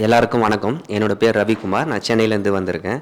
எல்லாருக்கும் வணக்கம். என்னோடய பேர் ரவிக்குமார். நான் சென்னையிலேருந்து வந்திருக்கேன்.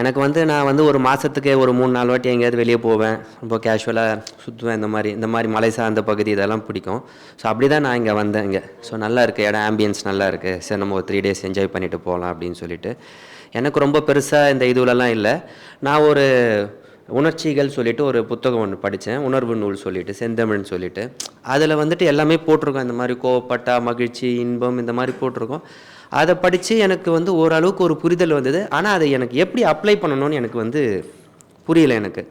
எனக்கு வந்து நான் வந்து ஒரு மாதத்துக்கு ஒரு மூணு நாலு வாட்டி எங்கேயாவது வெளியே போவேன். ரொம்ப கேஷுவலாக சுற்றுவேன் இந்த மாதிரி இந்த மாதிரி மலை சார்ந்த பகுதி இதெல்லாம் பிடிக்கும். ஸோ அப்படி தான் நான் இங்கே வந்தேன் இங்கே. ஸோ நல்லா இருக்குது இடம் ஆம்பியன்ஸ் நல்லா இருக்குது சரி நம்ம ஒரு த்ரீ டேஸ் என்ஜாய் பண்ணிட்டு போகலாம் அப்படின்னு சொல்லிட்டு. எனக்கு ரொம்ப பெருசாக இந்த இதுலலாம் இல்லை. நான் ஒரு உணர்ச்சிகள் சொல்லிட்டு ஒரு புத்தகம் ஒன்று படித்தேன். உணர்வு நூல் சொல்லிட்டு செந்தமிழ்னு சொல்லிட்டு. அதில் வந்துட்டு எல்லாமே போட்டிருக்கோம். இந்த மாதிரி கோவப்பட்டா மகிழ்ச்சி இன்பம் இந்த மாதிரி போட்டிருக்கோம். அதை படித்து எனக்கு வந்து ஓரளவுக்கு ஒரு புரிதல் வந்தது. ஆனால் அதை எனக்கு எப்படி அப்ளை பண்ணணும்னு எனக்கு வந்து புரியல எனக்கு.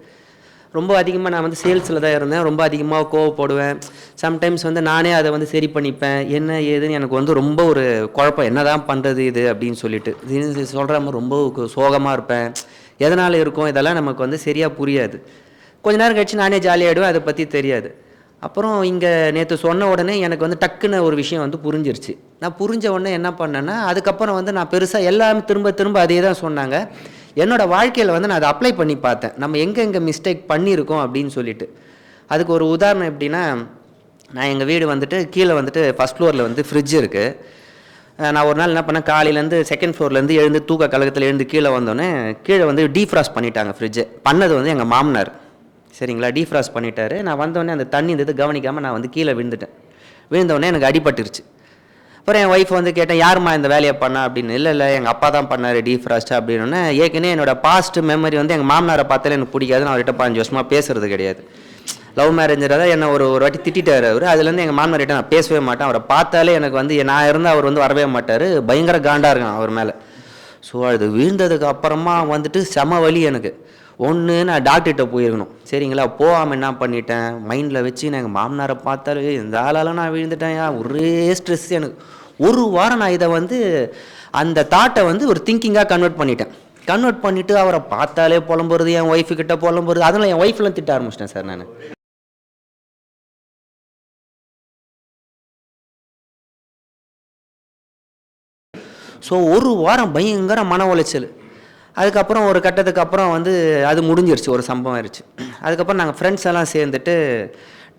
ரொம்ப அதிகமாக நான் வந்து சேல்ஸில் தான் இருந்தேன். ரொம்ப அதிகமாக கோவப்படுவேன். சம்டைம்ஸ் வந்து நானே அதை வந்து சரி பண்ணிப்பேன். என்ன ஏதுன்னு எனக்கு வந்து ரொம்ப ஒரு குழப்பம். என்ன தான் பண்ணுறது இது அப்படின்னு சொல்லிட்டு. இது சொல்கிற மாதிரி ரொம்ப சோகமாக இருப்பேன். எதனால் இருக்கும்? இதெல்லாம் நமக்கு வந்து சரியாக புரியாது. கொஞ்ச நேரம் கழிச்சு நானே ஜாலியாகிடுவேன் அதை பற்றி தெரியாது. அப்புறம் இங்கே நேற்று சொன்ன உடனே எனக்கு வந்து டக்குன்னு ஒரு விஷயம் வந்து புரிஞ்சிருச்சு. நான் புரிஞ்ச உடனே என்ன பண்ணேன்னா அதுக்கப்புறம் வந்து நான் பெருசாக எல்லாமே திரும்ப திரும்ப அதே தான் சொன்னாங்க. என்னோடய வாழ்க்கையில் வந்து நான் அதை அப்ளை பண்ணி பார்த்தேன். நம்ம எங்கெங்கே மிஸ்டேக் பண்ணியிருக்கோம் அப்படின்னு சொல்லிட்டு. அதுக்கு ஒரு உதாரணம் எப்படின்னா நான் எங்கள் வீடு வந்துட்டு கீழே வந்துட்டு ஃபஸ்ட் ஃப்ளோரில் வந்து ஃப்ரிட்ஜ் இருக்குது நான் ஒரு நாள் என்ன பண்ணேன் காலையிலேருந்து செகண்ட் ஃப்ளோர்லேருந்து எழுந்து தூக்க கழகத்தில் எழுந்து கீழே வந்தோடனே கீழே வந்து டீஃப்ராஸ்ட் பண்ணிட்டாங்க ஃப்ரிட்ஜை பண்ணது வந்து எங்கள் மாமனார். சரிங்களா? டீஃப்ராஸ்ட் பண்ணிட்டாரு. நான் வந்தோடனே அந்த தண்ணி இருந்தது கவனிக்காமல் நான் வந்து கீழே விழுந்துட்டேன். விழுந்தோடனே எனக்கு அடிபட்டுருச்சு. அப்புறம் என் ஒய்ஃப் வந்து கேட்டேன் யாரும்மா இந்த வேலையை பண்ணா? அப்படின்னு. இல்லை இல்லை எங்கள் அப்பா தான் பண்ணார் டீஃப்ராஸ்ட் அப்படின்னு ஏற்கனவே என்னோட பாஸ்ட் மெமரி வந்து எங்கள் மாமனாரை பார்த்தாலே எனக்கு பிடிக்காது நான் அவர்கிட்ட பாஞ்சு வருஷமாக பேசுறது கிடையாது. லவ் மேரேஜ்ன்றத என்ன ஒரு ஒரு வாட்டி திட்டிட்டார் அவர். அதுலேருந்து எங்கள் மாமனார்கிட்ட நான் பேசவே மாட்டேன். அவரை பார்த்தாலே எனக்கு வந்து நான் இருந்தால் அவர் வந்து வரவே மாட்டார். பயங்கர காண்டாக இருக்கான் அவர் மேலே. ஸோ அது விழுந்ததுக்கு அப்புறமா வந்துட்டு செம வலி எனக்கு. ஒன்று நான் டாக்டர்கிட்ட போயிருக்கணும். சரிங்களா? போகாமல் என்ன பண்ணிட்டேன்? மைண்டில் வச்சு நான் எங்கள் மாமனாரை பார்த்தாலே இந்த ஆளால் நான் விழுந்துட்டேன் ஒரே ஸ்ட்ரெஸ் எனக்கு. ஒரு வாரம் நான் இதை வந்து அந்த தாட்டை வந்து ஒரு திங்கிங்காக கன்வெர்ட் பண்ணிட்டேன். கன்வெர்ட் பண்ணிவிட்டு அவரை பார்த்தாலே புலம்புறது என் ஒய்ஃபு கிட்டே புலம்புறது அதனால் என் ஒய்ஃப்லாம் திட்ட ஆரம்பிச்சிட்டேன் சார் நான். ஸோ ஒரு வாரம் பயங்கர மன உளைச்சல். அதுக்கப்புறம் ஒரு கட்டத்துக்கு அப்புறம் வந்து அது முடிஞ்சிருச்சு ஒரு சம்பவம் ஆயிடுச்சு அதுக்கப்புறம் நாங்கள் ஃப்ரெண்ட்ஸ் எல்லாம் சேர்ந்துட்டு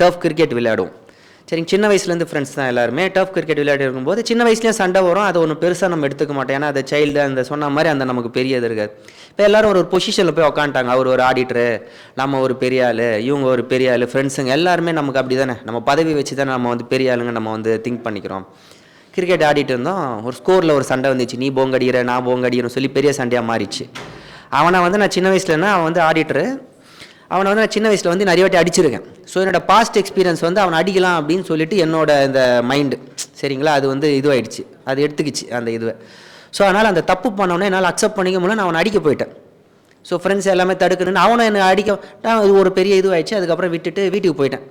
டர்ஃப் கிரிக்கெட் விளையாடுவோம். சரிங்க சின்ன வயசுலேருந்து ஃப்ரெண்ட்ஸ் தான் எல்லாருமே. டர்ஃப் கிரிக்கெட் விளையாடி இருக்கும்போது சின்ன வயசுலேயே சண்டை வரும். அதை ஒன்று பெருசாக நம்ம எடுத்துக்க மாட்டோம். ஏன்னா அந்த சைல்டு அந்த சொன்ன மாதிரி அந்த நமக்கு பெரிய இது இருக்காது. இப்போ எல்லாரும் ஒரு பொசிஷனில் போய் உக்காந்துட்டாங்க. அவர் ஒரு ஆடிட்டரு நம்ம ஒரு பெரிய ஆள் இவங்க ஒரு பெரிய ஆள் ஃப்ரெண்ட்ஸுங்க எல்லாருமே நமக்கு அப்படி தானே நம்ம பதவி வச்சு தானே நம்ம வந்து பெரிய ஆளுங்க நம்ம வந்து திங்க் பண்ணிக்கிறோம். கிரிக்கெட் ஆடிட்டு இருந்தோம். ஒரு ஸ்கோரில் ஒரு சண்டை வந்துச்சு. நீ போங்க நான் போங்க சொல்லி பெரிய சண்டையாக மாறிச்சு அவனை வந்து நான் சின்ன வயசுலன்னா அவன் வந்து ஆடிட்டரு. அவனை வந்து நான் சின்ன வயசில் வந்து நிறைய வாட்டி அடிச்சிருக்கேன். ஸோ என்னோட பாஸ்ட் எக்ஸ்பீரியன்ஸ் வந்து அவனை அடிக்கலாம் அப்படின்னு சொல்லிட்டு என்னோட இந்த மைண்டு சரிங்களா? அது வந்து இதுவாயிடுச்சு. அது எடுத்துக்கிச்சு அந்த இதுவை. ஸோ அதனால் அந்த தப்பு பண்ணவனே என்னால் அக்செப்ட் பண்ணிக்க முடியல. நான் அவனை அடிக்க போயிட்டேன். ஸோ ஃப்ரெண்ட்ஸ் எல்லாமே தடுக்கணும்னு அவனை என்னை அடிக்க இது ஒரு பெரிய இதுவாகிடுச்சு அதுக்கப்புறம் விட்டுட்டு வீட்டுக்கு போயிட்டேன்.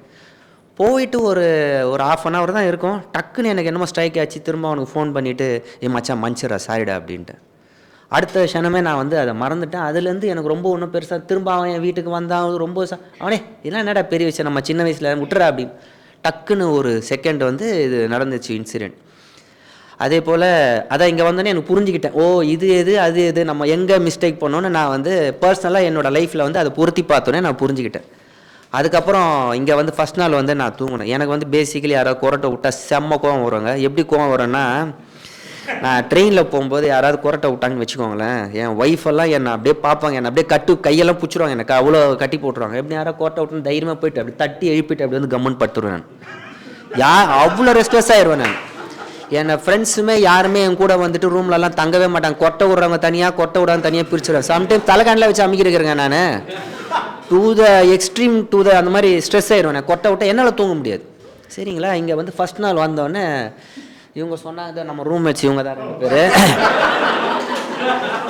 போயிட்டு ஒரு ஒரு ஆஃப் அன் ஹவர் தான் இருக்கும். டக்குன்னு எனக்கு என்னமோ ஸ்ட்ரைக் ஆச்சு. திரும்ப அவனுக்கு ஃபோன் பண்ணிவிட்டு ஏ மச்சான் மஞ்சிட சாரிடா அப்படின்ட்டு. அடுத்த க்ஷணமே நான் வந்து அதை மறந்துட்டேன். அதுலேருந்து எனக்கு ரொம்ப ஒன்றும் பெருசாக திரும்ப அவன் என் வீட்டுக்கு வந்தான். ரொம்ப ச- அவனே இதெல்லாம் என்னடா பெரிய விஷயம்? நம்ம சின்ன வயசில் விட்டுறா அப்படின்னு. டக்குன்னு ஒரு செகண்ட் வந்து இது நடந்துச்சு இன்சிடெண்ட் அதே போல் அதான் இங்கே வந்தோடனே எனக்கு புரிஞ்சுக்கிட்டேன். ஓ இது எது அது எது? நம்ம எங்கே மிஸ்டேக் பண்ணோன்னு நான் வந்து பர்சனலாக என்னோடய லைஃப்பில் வந்து அதை பொருத்தி பார்த்தோன்னே நான் புரிஞ்சுக்கிட்டேன். அதுக்கப்புறம் இங்கே வந்து ஃபஸ்ட் நாள் வந்து நான் தூங்கினேன். எனக்கு வந்து பேசிக்கலி யாராவது குரட்டை விட்டா செம்ம கோவம் வருவாங்க. எப்படி கோவம் வரும்னா நான் ட்ரெயினில் போகும்போது யாராவது குரட்டை விட்டாங்கன்னு வச்சுக்கோங்களேன். என் ஒய்ஃபெல்லாம் என்னை அப்படியே பார்ப்பாங்க. என்னை அப்படியே கட்டு கையெல்லாம் பிடிச்சிருவாங்க. எனக்கு அவ்வளோ கட்டி போட்டுருவாங்க. எப்படி யாராவது குரட்டை விட்டுன்னு தைரியமாக போயிட்டு அப்படி தட்டி எழுப்பிட்டு அப்படி வந்து கம்மன் படுத்துருவேன் நான். யா அவ்வளோ ரெஸ்ட்லெஸ் ஆயிடுவேன் நான். என்னை ஃப்ரெண்ட்ஸுமே யாருமே என் கூட வந்துட்டு ரூம்லலாம் தங்கவே மாட்டாங்க. கொட்டை விட்றவங்க தனியாக கொட்டை விடாம தனியாக பிரிச்சிடுவேன் சம்டைம் தலைகாண்டில் வச்சு அமைக்கிருக்கிறேங்க நான். To the extreme to the அந்த மாதிரி ஸ்ட்ரெஸ் ஆயிடுவேன் நான் கொட்டை விட்ட என்னால் தூங்க முடியாது. சரிங்களா? இங்கே வந்து ஃபஸ்ட் நாள் வந்தோடனே இவங்க சொன்னாங்க நம்ம ரூம் வச்சு இவங்க தான் ரெண்டு பேர்.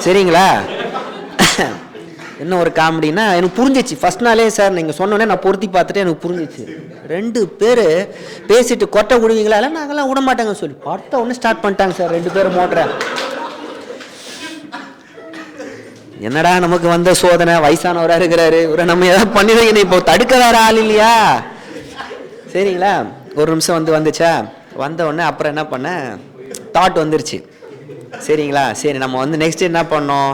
சரிங்களா? என்ன ஒரு காமெடினா எனக்கு புரிஞ்சிச்சு. ஃபஸ்ட் நாளே சார் நீங்கள் சொன்னோன்னே நான் பொருத்தி பார்த்துட்டு எனக்கு புரிஞ்சிச்சு. ரெண்டு பேர் பேசிட்டு கொட்டை விடுவீங்களா? இல்லை நாங்கள்லாம் விட மாட்டாங்க சொல்லி. பார்த்த உடனே ஸ்டார்ட் பண்ணிட்டாங்க சார் ரெண்டு பேரும் மோட்டரை. என்னடா நமக்கு வந்த சோதனை? வயசானவராக இருக்கிறாரு. இவரை நம்ம ஏதாவது பண்ணிடுங்க இப்போ தடுக்க வேற ஆள் இல்லையா? சரிங்களா? ஒரு நிமிஷம் வந்து வந்துச்சா? வந்த உடனே அப்புறம் என்ன பண்ணேன் தாட் வந்துருச்சு. சரிங்களா? சரி நம்ம வந்து நெக்ஸ்ட் என்ன பண்ணோம்?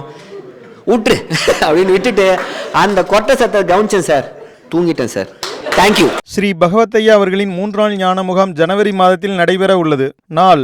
விட்டுரு அப்படின்னு விட்டுட்டு அந்த கொட்டை சத்தத்தை கவனிச்சேன் சார். தூங்கிட்டேன் sir. Thank you Shri Bhagavathaiya அவர்களின் மூன்றாம் ஞான முகாம் ஜனவரி மாதத்தில் நடைபெற உள்ளது. நாள்